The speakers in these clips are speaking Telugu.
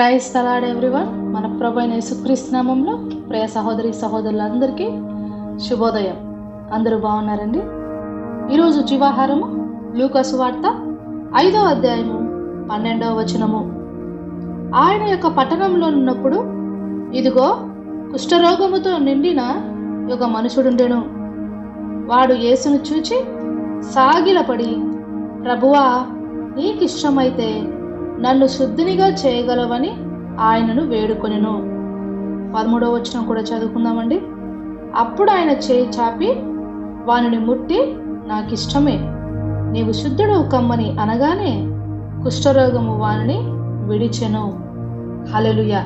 ప్రైజ్ తలాడ్ ఎవ్రీవన్ మన ప్రభైన యేసుక్రీస్తునామంలో ప్రియ సహోదరి సహోదరులందరికీ శుభోదయం. అందరూ బాగున్నారండి? ఈరోజు జీవాహారము లూకసు వార్త ఐదవ అధ్యాయము పన్నెండవ వచనము. ఆయన యొక్క పట్టణంలో ఉన్నప్పుడు ఇదిగో కుష్ఠరోగముతో నిండిన ఒక మనుషుడుండెను. వాడు యేసును చూచి సాగిలపడి ప్రభువా నీకిష్టమైతే నన్ను శుద్ధినిగా చేయగలవని ఆయనను వేడుకొనెను. పదమూడవ వచనం కూడా చదువుకుందామండి. అప్పుడు ఆయన చేయి చాపి వానిని ముట్టి నాకు ఇష్టమే నీవు శుద్ధుడు కమ్మని అనగానే కుష్ఠరోగము వానిని విడిచెను. హలలుయ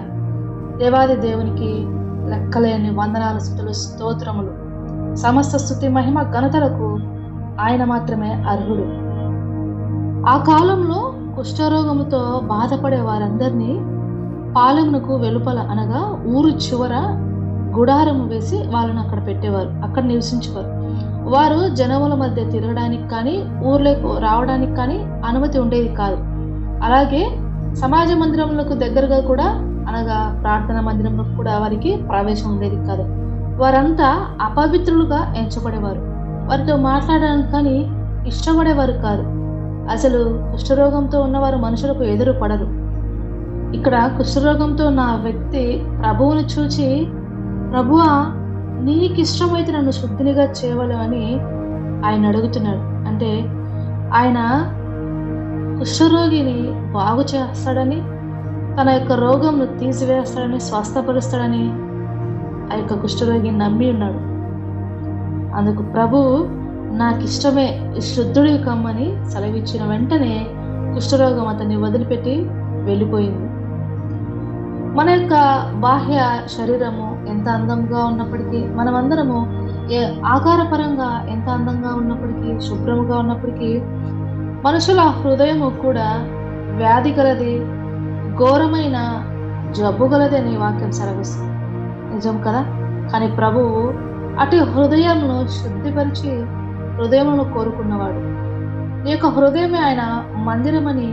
దేవాది దేవునికి లెక్కలేని వందనాల స్థుతులు స్తోత్రములు. సమస్త స్థుతి మహిమ ఘనతలకు ఆయన మాత్రమే అర్హుడు. ఆ కాలంలో కుష్ఠరోగముతో బాధపడే వారందరినీ పాలెమునకు వెలుపల అనగా ఊరు చివర గుడారం వేసి వాళ్ళను అక్కడ పెట్టేవారు అక్కడ నివసించేవారు. వారు జనముల మధ్య తిరగడానికి కానీ ఊర్లోకి రావడానికి కానీ అనుమతి ఉండేది కాదు. అలాగే సమాజ మందిరములకు దగ్గరగా కూడా అనగా ప్రార్థన మందిరంలో కూడా వారికి ప్రవేశం ఉండేది కాదు. వారంతా అపవిత్రులుగా ఎంచబడేవారు. వారితో మాట్లాడడానికి కానీ ఇష్టపడేవారు కాదు. అసలు కుష్ఠరోగంతో ఉన్నవారు మనుషులకు ఎదురు పడరు. ఇక్కడ కుష్ఠరోగంతో ఉన్న వ్యక్తి ప్రభువును చూచి ప్రభువా నీకు ఇష్టమైతే నన్ను శుద్ధినిగా చేయవలు అని ఆయన అడుగుతున్నాడు. అంటే ఆయన కుష్ఠరోగిని బాగు చేస్తాడని తన యొక్క రోగంను తీసివేస్తాడని స్వస్థపరుస్తాడని ఆ యొక్క కుష్ఠరోగి నమ్మి ఉన్నాడు. అందుకు ప్రభు నాకు ఇష్టమే శుద్ధుడి కమ్మని సెలవిచ్చిన వెంటనే కుష్ఠరోగం అతన్ని వదిలిపెట్టి వెళ్ళిపోయింది. మన యొక్క బాహ్య శరీరము ఎంత అందంగా ఉన్నప్పటికీ మనమందరము ఏ ఆకారపరంగా ఎంత అందంగా ఉన్నప్పటికీ శుభ్రముగా ఉన్నప్పటికీ మనుషుల హృదయము కూడా వ్యాధి గలది ఘోరమైన జబ్బు గలది అనే వాక్యం సెలవిస్తుంది. నిజం కదా? కానీ ప్రభువు అటు హృదయంను శుద్ధిపరిచి హృదయమును కోరుకున్నవాడు. ఈ యొక్క హృదయమే ఆయన మందిరమని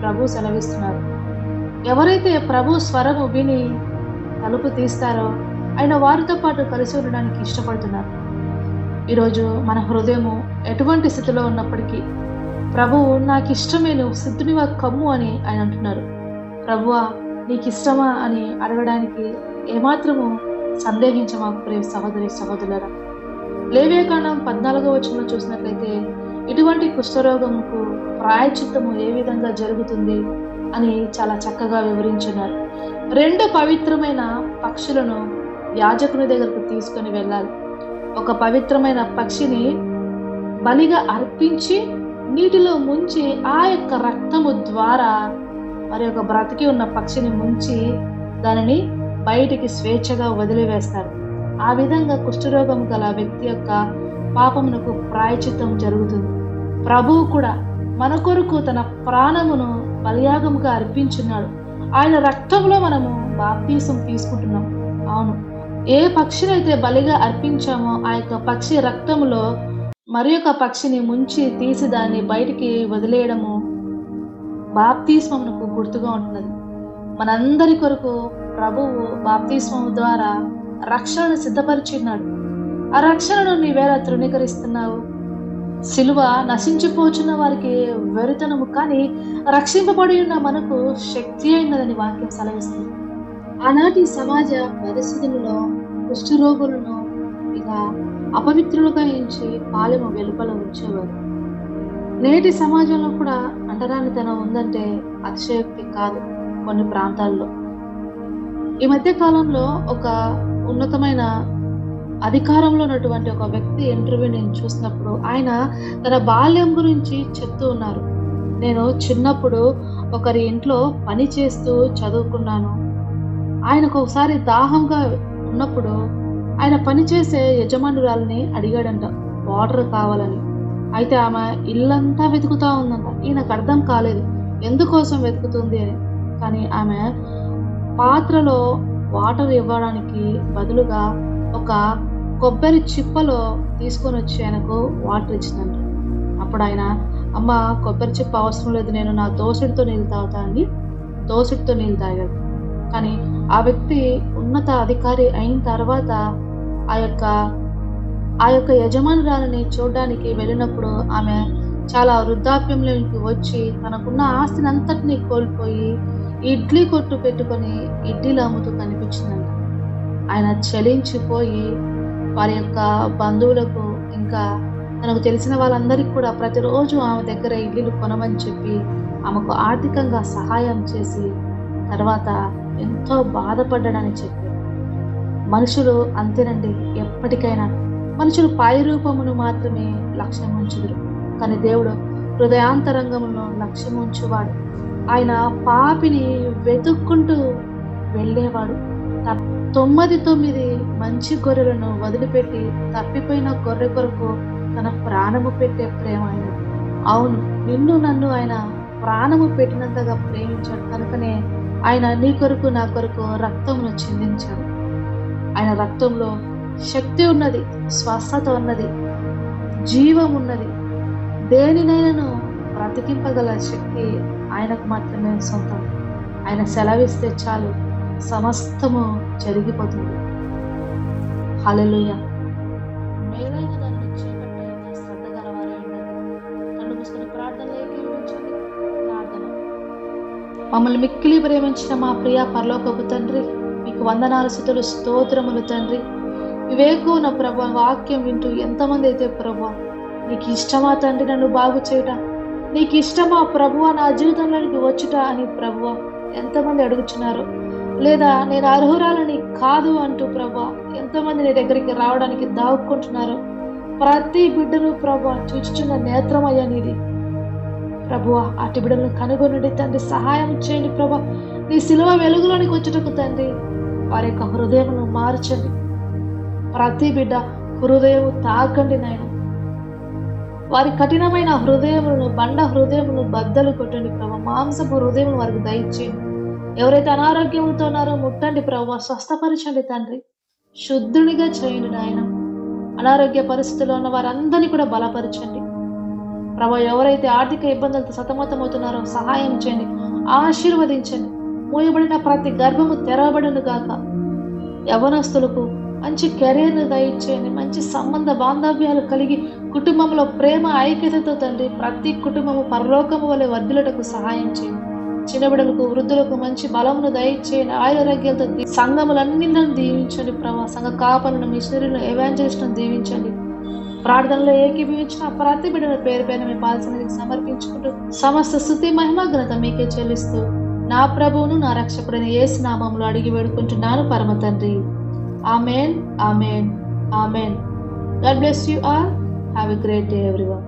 ప్రభు సెలవిస్తున్నారు. ఎవరైతే ప్రభు స్వరము విని తలుపు తీస్తారో ఆయన వారితో పాటు కలిసి ఉండడానికి ఇష్టపడుతున్నారు. ఈరోజు మన హృదయము ఎటువంటి స్థితిలో ఉన్నప్పటికీ ప్రభువు నాకు ఇష్టమే నువ్వు సిద్ధునివా కమ్ము అని ఆయన అంటున్నారు. ప్రభువా నీకు ఇష్టమా అని అడగడానికి ఏమాత్రము సందేహించమాకు ప్రేమ సహోదరి సహోదరులరా. లేవేకాండం పద్నాలుగో వచ్చిన చూసినట్లయితే ఇటువంటి కుష్ఠరోగముకు ప్రాయచిత్తము ఏ విధంగా జరుగుతుంది అని చాలా చక్కగా వివరించున్నారు. రెండు పవిత్రమైన పక్షులను యాజకుని దగ్గరకు తీసుకొని వెళ్ళాలి. ఒక పవిత్రమైన పక్షిని బలిగా అర్పించి నీటిలో ముంచి ఆ యొక్క రక్తము ద్వారా మరి ఒక బ్రతికి ఉన్న పక్షిని ముంచి దానిని బయటికి స్వేచ్ఛగా వదిలివేస్తారు. ఆ విధంగా కుష్ఠరోగం గల వ్యక్తి యొక్క పాపమునకు ప్రాయచిత్తం జరుగుతుంది. ప్రభువు కూడా మన కొరకు తన ప్రాణమును బలియాగముగా అర్పించున్నాడు. ఆయన రక్తంలో మనము బాప్తీసం తీసుకుంటున్నాం. అవును. ఏ పక్షినైతే బలిగా అర్పించామో ఆ యొక్క పక్షి రక్తములో మరి యొక్క పక్షిని ముంచి తీసి దాన్ని బయటికి వదిలేయడము బాప్తీస్మమునకు గుర్తుగా ఉంటున్నది. మనందరి కొరకు ప్రభువు బాప్తీస్మం ద్వారా రక్షణను సిద్ధపరిచున్నాడు. ఆ రక్షణను నీవేలా తృణీకరిస్తున్నావు. సిలువ నశించిపోచున్న వారికి వెరుతనము కానీ రక్షింపబడి ఉన్న మనకు శక్తి అయినదని వాక్యం సెలవిస్తుంది. ఆనాటి సమాజ పరిస్థితులలో కుష్ఠరోగులను ఇక అపవిత్రులుగా ఎంచి పాలెము వెలుపల ఉంచేవారు. నేటి సమాజంలో కూడా అంటరానితనం ఉందంటే అతిశయోక్తి కాదు కొన్ని ప్రాంతాల్లో. ఈ మధ్య కాలంలో ఒక ఉన్నతమైన అధికారంలో ఉన్నటువంటి ఒక వ్యక్తి ఇంటర్వ్యూ నేను చూసినప్పుడు ఆయన తన బాల్యం గురించి చెప్తూ ఉన్నారు. నేను చిన్నప్పుడు ఒకరి ఇంట్లో పని చేస్తూ చదువుకున్నాను. ఆయనకు ఒకసారి దాహంగా ఉన్నప్పుడు ఆయన పనిచేసే యజమానురాలని అడిగాడంట వాటర్ కావాలని. అయితే ఆమె ఇల్లంతా వెతుకుతా ఉందంట ఈయనకు అర్థం కాలేదు ఎందుకోసం వెతుకుతుంది? అని. కానీ ఆమె పాత్రలో వాటర్ ఇవ్వడానికి బదులుగా ఒక కొబ్బరి చిప్పలో తీసుకొని వచ్చి ఆయనకు వాటర్ ఇచ్చిందంట అప్పుడు ఆయన అమ్మ కొబ్బరి చిప్ప అవసరం లేదు నేను నా దోసుడితో నీళ్ళు తాగుతా దోసడితో దోసిటితో నీళ్ళు తాగాడు. కానీ ఆ వ్యక్తి ఉన్నత అధికారి అయిన తర్వాత ఆ యొక్క ఆ యొక్క యజమానురాలని చూడడానికి వెళ్ళినప్పుడు ఆమె చాలా వృద్ధాప్యంలోకి వచ్చి తనకున్న ఆస్తిని అంతటినీ కోల్పోయి ఇడ్లీ కొట్టు పెట్టుకొని ఇడ్లీలు అమ్ముతూ కనిపించిందంట. ఆయన చలించిపోయి వారి యొక్క బంధువులకు ఇంకా తనకు తెలిసిన వాళ్ళందరికీ కూడా ప్రతిరోజు ఆమె దగ్గర ఇడ్లీలు కొనమని చెప్పి ఆమెకు ఆర్థికంగా సహాయం చేసి తర్వాత ఎంతో బాధపడ్డాడని చెప్పి మనుషులు అంతేనండి ఎప్పటికైనా మనుషులు పై రూపమును మాత్రమే లక్ష్యం ఉంచుదురు కానీ దేవుడు హృదయాంతరంగమును లక్ష్యం ఉంచువాడు ఆయన పాపిని వెతుక్కుంటూ వెళ్ళేవాడు. త- తొమ్మిది తొమ్మిది మంచి గొర్రెలను వదిలిపెట్టి తప్పిపోయిన గొర్రె కొరకు తన ప్రాణము పెట్టే ప్రేమ ఆయన అవును నిన్ను నన్ను ఆయన ప్రాణము పెట్టినంతగా ప్రేమించాడు. కనుకనే ఆయన నీ కొరకు నా కొరకు రక్తమును చెందించాడు. ఆయన రక్తంలో శక్తి ఉన్నది స్వస్థత ఉన్నది జీవం ఉన్నది. దేనినైనాను బ్రతికింపగల శక్తి ఆయనకు మాత్రమే సొంతం. ఆయన సెలవిస్తే చాలు సమస్తము జరిగిపోతుంది. హలలుయ మేలైన దానిని చేపట్టే శ్రద్ధ కళ్ళు మూసుకుని ప్రార్థన. మమ్మల్ని మిక్కిలి ప్రేమించిన మా ప్రియ పరలోకపు తండ్రి మీకు వందనాలు స్థుతులు స్తోత్రములు తండ్రి. వివేకు నా ప్రభ వాక్యం వింటూ ఎంతమంది అయితే ప్రభు నీకు ఇష్టమా తండ్రి నన్ను బాగు చేయటం? నీకు ఇష్టమా ప్రభువ? నా జీవితంలోనికి వచ్చుట అని ప్రభువ ఎంతమంది అడుగుచున్నారు? లేదా నేను అర్హురాలని కాదు అంటూ ప్రభు ఎంతమంది నీ దగ్గరికి రావడానికి దాక్కుంటున్నారు ప్రతి బిడ్డను ప్రభు చూచుచున్న నేత్రమయ్యా నీది. ప్రభువ అటు బిడ్డలను కనుగొనండి తండ్రి సహాయం చేయండి ప్రభా నీ సిలువ వెలుగులోనికి వచ్చుటకు తండ్రి వారి యొక్క హృదయమును మార్చండి. ప్రతి బిడ్డ హృదయం తాకండి నాయన. వారి కఠినమైన హృదయములను బండ హృదయమును బద్దలు కొట్టండి ప్రభా. మాంసపు హృదయం వారికి దయచేయండి. ఎవరైతే అనారోగ్యంతో ఉన్నారో ముట్టండి ప్రభు. స్వస్థపరచండి తండ్రి. శుద్ధునిగా చేయండి నాయన. అనారోగ్య పరిస్థితుల్లో ఉన్న వారందరినీ కూడా బలపరచండి. ప్రభు ఎవరైతే ఆర్థిక ఇబ్బందులతో సతమతమవుతున్నారో సహాయం చేయండి. ఆశీర్వదించండి. మూయబడిన ప్రతి గర్భము తెరవబడును గాక. యవనస్తులకు మంచి కెరీర్ను దయచేయండి. మంచి సంబంధ బాంధవ్యాలు కలిగి కుటుంబంలో ప్రేమ ఐక్యతతో తండ్రి ప్రతి కుటుంబము పరలోకము వలె వర్ధులటకు సహాయం చేయండి. చిన్నబిడలకు వృద్ధులకు మంచి బలమును దయచేయండి. ఆయురారోగ్యాలతో సంఘములన్నింటిని దీవించండి ప్రభా. సంఘ కాపలను మిషనరీలను ఎవాంజలిస్ట్ను దీవించండి. ప్రార్థనలో ఏకీభవించిన ప్రతి బిడ్డల పేరు పైన మీ పాల్సినది సమర్పించుకుంటూ సమస్త స్థుతి మహిమాగ్రత ఘనత మీకే చెల్లిస్తూ నా ప్రభువును నా రక్షకుడైన ఏ నామంలో అడిగి వేడుకుంటున్నాను పరమ తండ్రి. Amen, Amen, Amen. God bless you all. Have a great day, everyone.